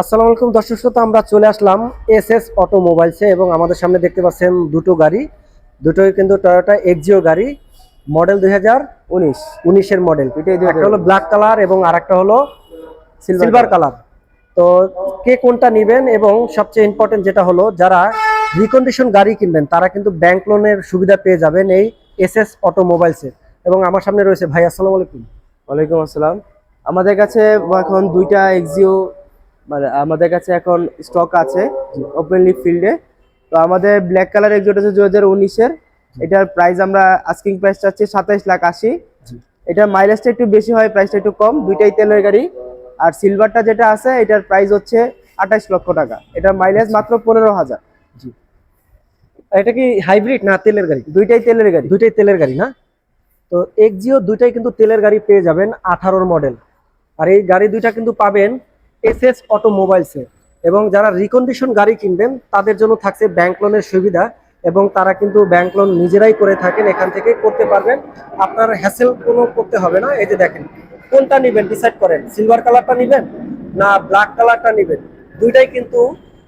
আসসালামু আলাইকুম দর্শক শ্রোতা আমরা চলে আসলাম এস এস অটোমোবাইলসে এবং আমাদের সামনে দেখতে পাচ্ছেন দুটো গাড়ি। দুটোই কিন্তু টয়োটা এক্সিও গাড়ি মডেল দুই হাজার উনিশ উনিশের মডেল একটা হলো ব্ল্যাক কালার এবং আরেকটা হলো সিলভার কালার তো কে কোনটা নেবেন এবং সবচেয়ে ইম্পর্টেন্ট যেটা হলো যারা রিকন্ডিশন গাড়ি কিনবেন তারা কিন্তু ব্যাংক লোনের সুবিধা পেয়ে যাবেন এই এস এস অটোমোবাইলসে। এবং আমার সামনে রয়েছে ভাই আসসালামু আলাইকুম। ওয়ালাইকুম আসসালাম। আমাদের কাছে এখন দুইটা এক্সিও মানে আমাদের কাছে এখন স্টক আছে ওপেনলি ফিল্ডে তো আমাদের ব্ল্যাক কালার এক্সিওটা হচ্ছে দু হাজার উনিশের। এটার প্রাইস আমরা আস্কিং প্রাইস চাচ্ছি সাতাইশ লাখ আশি। এটার মাইলেজটা একটু বেশি হয় প্রাইসটা একটু কম। দুইটাই তেলের গাড়ি। আর সিলভারটা যেটা আছে এটার প্রাইস হচ্ছে আঠাশ লক্ষ টাকা। এটার মাইলেজ মাত্র পনেরো হাজার। এটা কি হাইব্রিড না তেলের গাড়ি? দুইটাই তেলের গাড়ি। দুইটাই তেলের গাড়ি না? তো এক্সিও দুইটাই কিন্তু তেলের গাড়ি পেয়ে যাবেন আঠারোর মডেল আর এই গাড়ি দুইটা কিন্তু পাবেন এস এস অটোমোবাইলসে এবং যারা রিকন্ডিশন গাড়ি কিনবেন তাদের জন্য থাকছে ব্যাংক লোনের সুবিধা এবং তারা কিন্তু ব্যাংক লোন নিজেরাই করে থাকেন এখান থেকে করতে পারবেন। আপনার হ্যাসেল কোনো করতে হবে না। এই যে দেখেন কোনটা নেবেন? ডিসাইড করেন। সিলভার কালারটা নেবেন না ব্ল্যাক কালারটা নেবেন? দুইটাই কিন্তু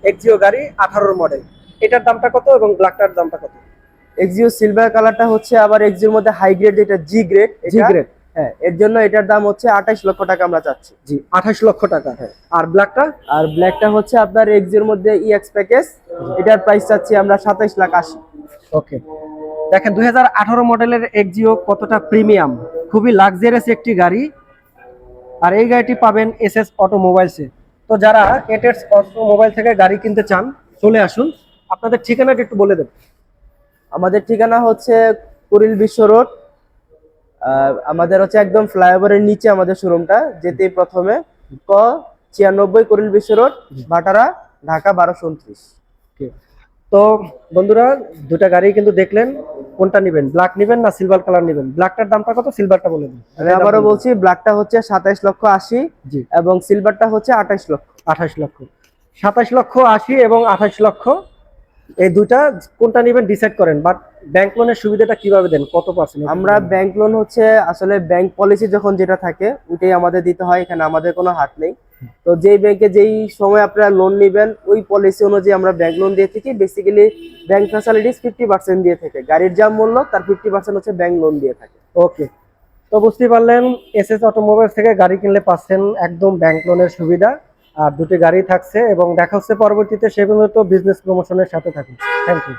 এক্সিও গাড়ি আঠারোর মডেল এটার দামটা কত এবং ব্ল্যাকটার দামটা কত? এক্সিও সিলভার কালারটা হচ্ছে আবার এক্সিওর মধ্যে হাই গ্রেড যেটা জি গ্রেড জি গ্রেড হ্যাঁ এর জন্য এটার দাম হচ্ছে আঠাশ লক্ষ টাকা আমরা চাচ্ছি। জি আঠাশ লক্ষ টাকা। আর ব্ল্যাকটা আর ব্ল্যাকটা হচ্ছে আপনার এক্সিওর মধ্যে ইএক্স প্যাকেজ এটার প্রাইস চাচ্ছি আমরা সাতাইশ লাখ আশি। ওকে। দেখেন দু হাজার আঠারো মডেলের এক্সিও কতটা প্রিমিয়াম খুবই লাক্সারিয়াস একটি গাড়ি। আর এই গাড়িটি পাবেন এস এস অটোমোবাইলসে তো যারা এটেস অটোমোবাইল থেকে গাড়ি কিনতে চান চলে আসুন। আপনাদের ঠিকানাটা একটু বলে দেন। আমাদের ঠিকানা হচ্ছে কুড়িল বিশ্ব রোড আমাদের হচ্ছে একদম ফ্লাইওভারের নিচে আমাদের শোরুমটা যেতেই প্রথমে ক ছিয়ানব্বই কুড়িল বিশ্ব রোড ভাটারা ঢাকা বারোশো উনত্রিশ. তো বন্ধুরা দুটা গাড়ি কিন্তু দেখলেন কোনটা নেবেন? ব্ল্যাক নেবেন না সিলভার কালার নেবেন? ব্ল্যাকটার দামটা কত? সিলভারটা বলে দিন। আমি আবারও বলছি ব্ল্যাকটা হচ্ছে সাতাইশ লক্ষ আশি জি। এবং সিলভারটা হচ্ছে আঠাশ লক্ষ। আঠাশ লক্ষ। সাতাশ লক্ষ আশি এবং আঠাশ লক্ষ। এই দুটা কোনটা নেবেন ডিসাইড করেন। বাট ব্যাংক লোনের সুবিধাটা কীভাবে দেন? কত পার্সেন্ট আমরা ব্যাংক লোন হচ্ছে আসলে ব্যাংক পলিসি যখন যেটা থাকে ওইটাই আমাদের দিতে হয় এখানে আমাদের কোনো হাত নেই। তো যেই ব্যাংকে যেই সময় আপনারা লোন নেবেন ওই পলিসি অনুযায়ী আমরা ব্যাংক লোন দিয়ে থাকি। Basically bank facilities fifty percent দিয়ে থাকে। গাড়ির যা মূল্য তার ফিফটি পার্সেন্ট হচ্ছে ব্যাংক লোন দিয়ে থাকে। ওকে তো বুঝতেই পারলেন এস এস অটোমোবাইলস থেকে গাড়ি কিনলে পাচ্ছেন একদম ব্যাংক লোনের সুবিধা। আর দুটি গাড়ি থাকছে এবং দেখা হচ্ছে পরবর্তীতে। সেগুলো তো বিজনেস প্রমোশনের সাথে থাকুন। Thank you